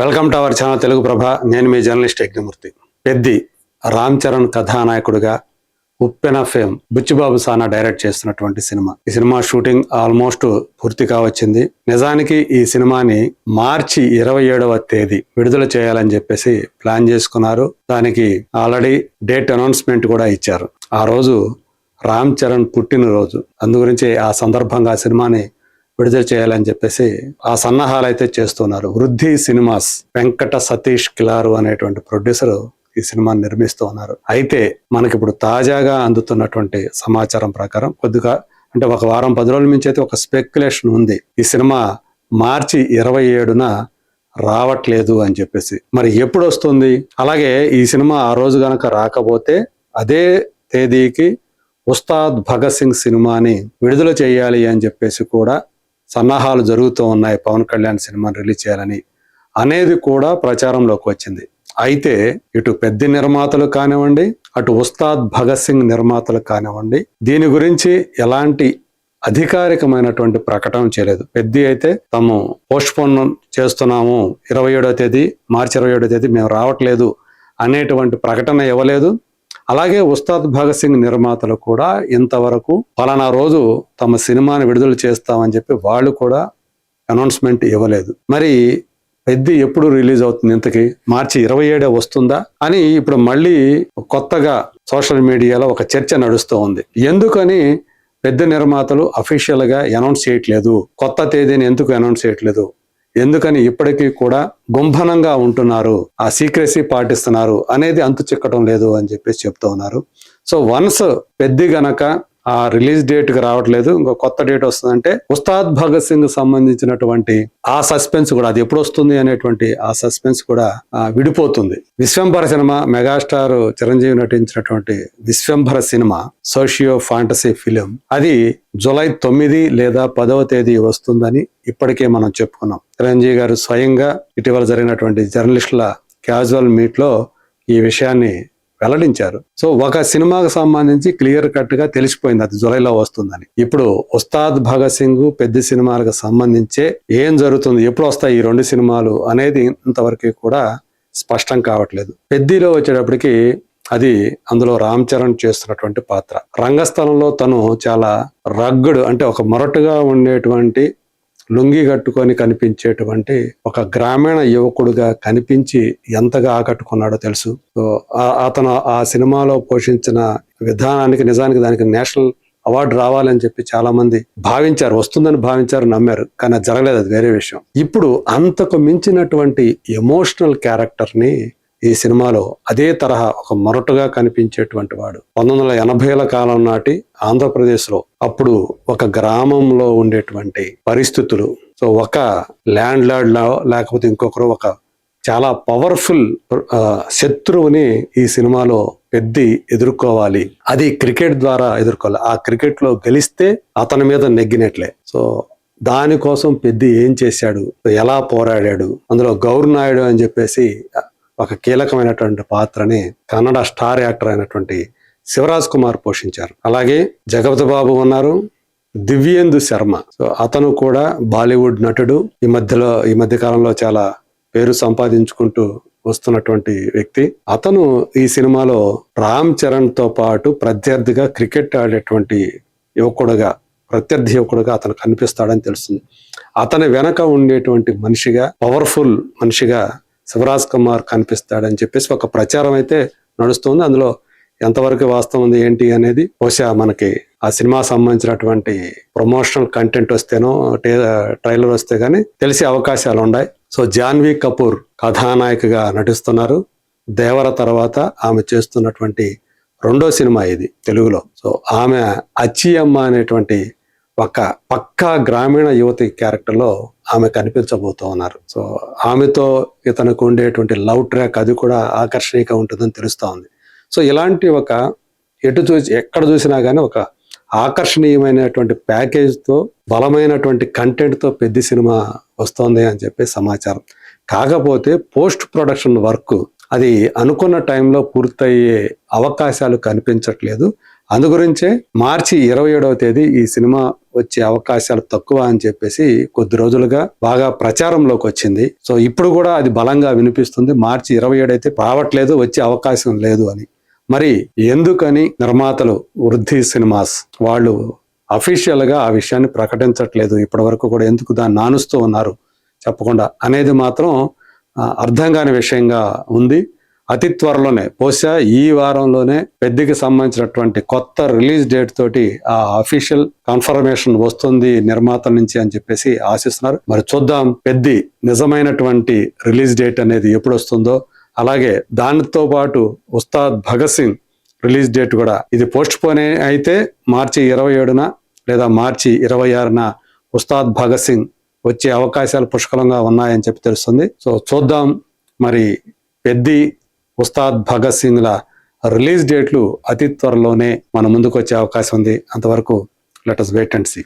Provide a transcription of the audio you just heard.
Welcome to our channel Telugu Prabha. నేను మీ journalist Yagnamurthy. Peddi Ram Charan కథానాయకుడిగా ఉప్పెన ఫేమ్ బుచ్చిబాబు సానా డైరెక్ట్ చేస్తున్నటువంటి సినిమా. ఈ సినిమా షూటింగ్ ఆల్మోస్ట్ పూర్తి కావచ్చింది. నిజానికి ఈ సినిమాని మార్చి ఇరవై ఏడవ తేదీ విడుదల చేయాలని చెప్పేసి ప్లాన్ చేసుకున్నారు. దానికి ఆల్రెడీ డేట్ అనౌన్స్మెంట్ కూడా ఇచ్చారు. ఆ రోజు రామ్ చరణ్ పుట్టినరోజు. అందు గురించి ఆ సందర్భంగా సినిమాని విడుదల చేయాలని చెప్పేసి ఆ సన్నాహాలు అయితే చేస్తున్నారు. వృద్ధి సినిమాస్ వెంకట సతీష్ కిలారు అనేటువంటి ప్రొడ్యూసర్ ఈ సినిమాని నిర్మిస్తూ ఉన్నారు. అయితే మనకి ఇప్పుడు తాజాగా అందుతున్నటువంటి సమాచారం ప్రకారం కొద్దిగా అంటే ఒక వారం పది రోజుల నుంచి అయితే ఒక స్పెక్యులేషన్ ఉంది. ఈ సినిమా మార్చి ఇరవై ఏడున రావట్లేదు అని చెప్పేసి. మరి ఎప్పుడు వస్తుంది? అలాగే ఈ సినిమా ఆ రోజు గనక రాకపోతే అదే తేదీకి ఉస్తాద్ భగత్ సింగ్ సినిమాని విడుదల చేయాలి అని చెప్పేసి కూడా సన్నాహాలు జరుగుతూ ఉన్నాయి. పవన్ కళ్యాణ్ సినిమాని రిలీజ్ చేయాలని అనేది కూడా ప్రచారంలోకి వచ్చింది. అయితే ఇటు పెద్ద నిర్మాతలు కానివ్వండి అటు ఉస్తాద్ భగత్ సింగ్ నిర్మాతలు కానివ్వండి దీని గురించి ఎలాంటి అధికారికమైనటువంటి ప్రకటన చేయలేదు. పెద్ద అయితే తాము పోస్ట్పోన్ చేస్తున్నాము. ఇరవై ఏడో తేదీ మార్చి ఇరవై ఏడో తేదీ మేము రావట్లేదు అనేటువంటి ప్రకటన ఇవ్వలేదు. అలాగే ఉస్తాద్ భగత్ సింగ్ నిర్మాతలు కూడా ఇంతవరకు పలానా రోజు తమ సినిమాని విడుదల చేస్తామని చెప్పి వాళ్ళు కూడా అనౌన్స్మెంట్ ఇవ్వలేదు. మరి పెద్ద ఎప్పుడు రిలీజ్ అవుతుంది ఇంతకి? మార్చి ఇరవై ఏడే వస్తుందా? అని ఇప్పుడు మళ్ళీ కొత్తగా సోషల్ మీడియాలో ఒక చర్చ నడుస్తూ ఉంది. ఎందుకని పెద్ద నిర్మాతలు అఫీషియల్గా అనౌన్స్ చేయట్లేదు? కొత్త తేదీని ఎందుకు అనౌన్స్ చేయట్లేదు? ఎందుకని ఇప్పటికీ కూడా గుంభనంగా ఉంటున్నారు ఆ సీక్రెసీ పాటిస్తున్నారు అనేది అంతు చిక్కటం లేదు అని చెప్పేసి చెప్తూ ఉన్నారు. సో వన్స్ పెద్ద గనక ఆ రిలీజ్ డేట్కి రావట్లేదు. ఇంకో కొత్త డేట్ వస్తుందంటే ఉస్తాద్ భగత్ సింగ్ సంబంధించినటువంటి ఆ సస్పెన్స్ కూడా అది ఎప్పుడు వస్తుంది అనేటువంటి ఆ సస్పెన్స్ కూడా విడిపోతుంది. విశ్వంభర సినిమా మెగాస్టార్ చిరంజీవి నటించినటువంటి Vishwambhara cinema socio fantasy film అది జూలై తొమ్మిది లేదా పదవ తేదీ వస్తుందని ఇప్పటికే మనం చెప్పుకున్నాం. చిరంజీవి గారు స్వయంగా ఇటీవల జరిగినటువంటి జర్నలిస్టుల క్యాజువల్ మీట్లో ఈ విషయాన్ని వెల్లడించారు. సో ఒక సినిమాకు సంబంధించి క్లియర్ కట్గా తెలిసిపోయింది. అది జులైలో వస్తుందని. ఇప్పుడు ఉస్తాద్ భగత్ సింగ్ పెద్ద సినిమాలకు సంబంధించే ఏం జరుగుతుంది ఎప్పుడు వస్తాయి ఈ రెండు సినిమాలు అనేది ఇంతవరకు కూడా స్పష్టం కావట్లేదు. పెద్దిలో వచ్చేటప్పటికి అది అందులో రామ్ చరణ్ చేస్తున్నటువంటి పాత్ర. రంగస్థలంలో తను చాలా రగ్గుడు అంటే ఒక మొరటుగా ఉండేటువంటి లుంగి కట్టుకొని కనిపించేటువంటి ఒక గ్రామీణ యువకుడుగా కనిపించి ఎంతగా ఆకట్టుకున్నాడో తెలుసు. సో ఆ- అతను ఆ సినిమాలో పోషించిన విధానానికి నిజానికి దానికి నేషనల్ అవార్డు రావాలని చెప్పి చాలా మంది భావించారు వస్తుందని భావించారు నమ్మారు. కానీ అది జరగలేదు అది వేరే విషయం. ఇప్పుడు అంతకు మించినటువంటి ఎమోషనల్ క్యారెక్టర్ని ఈ సినిమాలో అదే తరహా ఒక మొరటుగా కనిపించేటువంటి వాడు. పంతొమ్మిది వందల ఎనభైల కాలం నాటి ఆంధ్రప్రదేశ్లో అప్పుడు ఒక గ్రామంలో ఉండేటువంటి పరిస్థితులు. సో ఒక ల్యాండ్ లార్డ్ లేకపోతే ఇంకొకరు ఒక చాలా పవర్ఫుల్ శత్రువుని ఈ సినిమాలో పెద్ది ఎదుర్కోవాలి. అది క్రికెట్ ద్వారా ఎదుర్కోవాలి. ఆ క్రికెట్లో గెలిస్తే అతని మీద నెగ్గినట్లే. సో దానికోసం పెద్ది ఏం చేశాడు? ఎలా పోరాడాడు? అందులో గౌర్ నాయుడు అని చెప్పేసి ఒక కీలకమైనటువంటి పాత్రని కన్నడ స్టార్ యాక్టర్ అయినటువంటి శివరాజ్ కుమార్ పోషించారు. అలాగే జగపతి బాబు ఉన్నారు దివ్యేందు శర్మ. సో అతను కూడా బాలీవుడ్ నటుడు. ఈ మధ్యలో ఈ మధ్య కాలంలో చాలా పేరు సంపాదించుకుంటూ వస్తున్నటువంటి వ్యక్తి. అతను ఈ సినిమాలో రామ్ చరణ్తో పాటు ప్రత్యర్థిగా క్రికెట్ ఆడేటువంటి యువకుడుగా ప్రత్యర్థి యువకుడుగా అతను కనిపిస్తాడని తెలుస్తుంది. అతని వెనక ఉండేటువంటి మనిషిగా పవర్ఫుల్ మనిషిగా శివరాజ్ కుమార్ కనిపిస్తాడని చెప్పేసి ఒక ప్రచారం అయితే నడుస్తుంది. అందులో ఎంతవరకు వాస్తవం ఉంది ఏంటి అనేది బహుశా మనకి ఆ సినిమా సంబంధించినటువంటి ప్రమోషనల్ కంటెంట్ వస్తేనో ట్రైలర్ వస్తే గానీ తెలిసే అవకాశాలు ఉన్నాయి. సో జాన్వీ కపూర్ కథానాయికగా నటిస్తున్నారు. దేవర తర్వాత ఆమె చేస్తున్నటువంటి రెండో సినిమా ఇది తెలుగులో. సో ఆమె అచ్చియమ్మ అనేటువంటి ఒక పక్కా గ్రామీణ యువతి క్యారెక్టర్లో ఆమె కనిపించబోతూ ఉన్నారు. సో ఆమెతో ఇతనికి ఉండేటువంటి లవ్ ట్రాక్ అది కూడా ఆకర్షణీయంగా ఉంటుందని తెలుస్తూ ఉంది సో ఇలాంటి ఒక ఎటు చూసి ఎక్కడ చూసినా కానీ ఒక ఆకర్షణీయమైనటువంటి ప్యాకేజ్తో బలమైనటువంటి కంటెంట్తో పెద్ద సినిమా వస్తోంది అని చెప్పి సమాచారం. కాకపోతే పోస్ట్ ప్రొడక్షన్ వర్క్ అది అనుకున్న టైంలో పూర్తయ్యే అవకాశాలు కనిపించట్లేదు. అందు గురించే మార్చి ఇరవై ఏడవ తేదీ ఈ సినిమా వచ్చే అవకాశాలు తక్కువ అని చెప్పేసి కొద్ది రోజులుగా బాగా ప్రచారంలోకి వచ్చింది. సో ఇప్పుడు కూడా అది బలంగా వినిపిస్తుంది. మార్చి ఇరవై ఏడు అయితే రావట్లేదు వచ్చే అవకాశం లేదు అని. మరి ఎందుకని నిర్మాతలు వృద్ధి సినిమాస్ వాళ్ళు అఫీషియల్గా ఆ విషయాన్ని ప్రకటించట్లేదు? ఇప్పటి వరకు కూడా ఎందుకు దాన్ని నానుస్తూ ఉన్నారు? చెప్పకుండా. అనేది మాత్రం అర్థం కాని విషయంగా ఉంది. అతి త్వరలోనే బహుశా ఈ వారంలోనే పెద్దకి సంబంధించినటువంటి కొత్త రిలీజ్ డేట్ తోటి ఆ అఫీషియల్ కన్ఫర్మేషన్ వస్తుంది నిర్మాతల నుంచి అని చెప్పేసి ఆశిస్తున్నారు. మరి చూద్దాం పెద్ది నిజమైనటువంటి రిలీజ్ డేట్ అనేది ఎప్పుడు వస్తుందో అలాగే దానితో పాటు ఉస్తాద్ భగత్ సింగ్ రిలీజ్ డేట్ కూడా ఇది పోస్ట్ పోనే అయితే మార్చి ఇరవై ఏడున లేదా మార్చి ఇరవై ఆరున ఉస్తాద్ భగత్ సింగ్ వచ్చే అవకాశాలు పుష్కలంగా ఉన్నాయని చెప్పి తెలుస్తుంది. సో చూద్దాం మరి పెద్ది ఉస్తాద్ భగత్ సింగ్ల రిలీజ్ డేట్లు అతి త్వరలోనే మన ముందుకు వచ్చే అవకాశం ఉంది. అంతవరకు let us wait and see